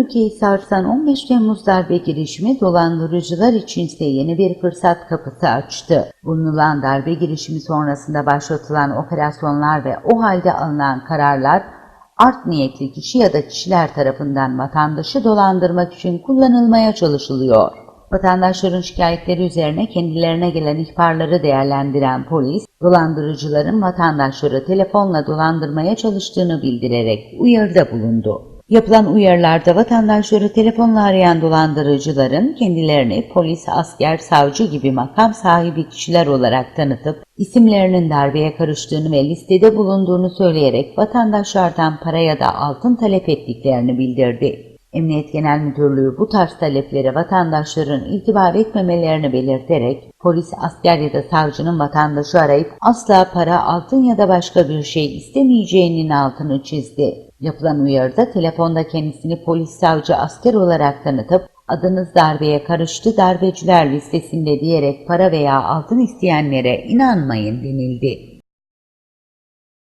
ülkeyi sarsan 15 Temmuz darbe girişimi dolandırıcılar içinse yeni bir fırsat kapısı açtı. Bulunulan darbe girişimi sonrasında başlatılan operasyonlar ve o halde alınan kararlar art niyetli kişi ya da kişiler tarafından vatandaşı dolandırmak için kullanılmaya çalışılıyor. Vatandaşların şikayetleri üzerine kendilerine gelen ihbarları değerlendiren polis, dolandırıcıların vatandaşları telefonla dolandırmaya çalıştığını bildirerek uyarıda bulundu. Yapılan uyarılarda vatandaşları telefonla arayan dolandırıcıların kendilerini polis, asker, savcı gibi makam sahibi kişiler olarak tanıtıp isimlerinin darbeye karıştığını ve listede bulunduğunu söyleyerek vatandaşlardan para ya da altın talep ettiklerini bildirdi. Emniyet Genel Müdürlüğü bu tarz taleplere vatandaşların itibar etmemelerini belirterek polis, asker ya da savcının vatandaşı arayıp asla para, altın ya da başka bir şey istemeyeceğinin altını çizdi. Yapılan uyarıda telefonda kendisini polis, savcı, asker olarak tanıtıp adınız darbeye karıştı darbeciler listesinde diyerek para veya altın isteyenlere inanmayın denildi.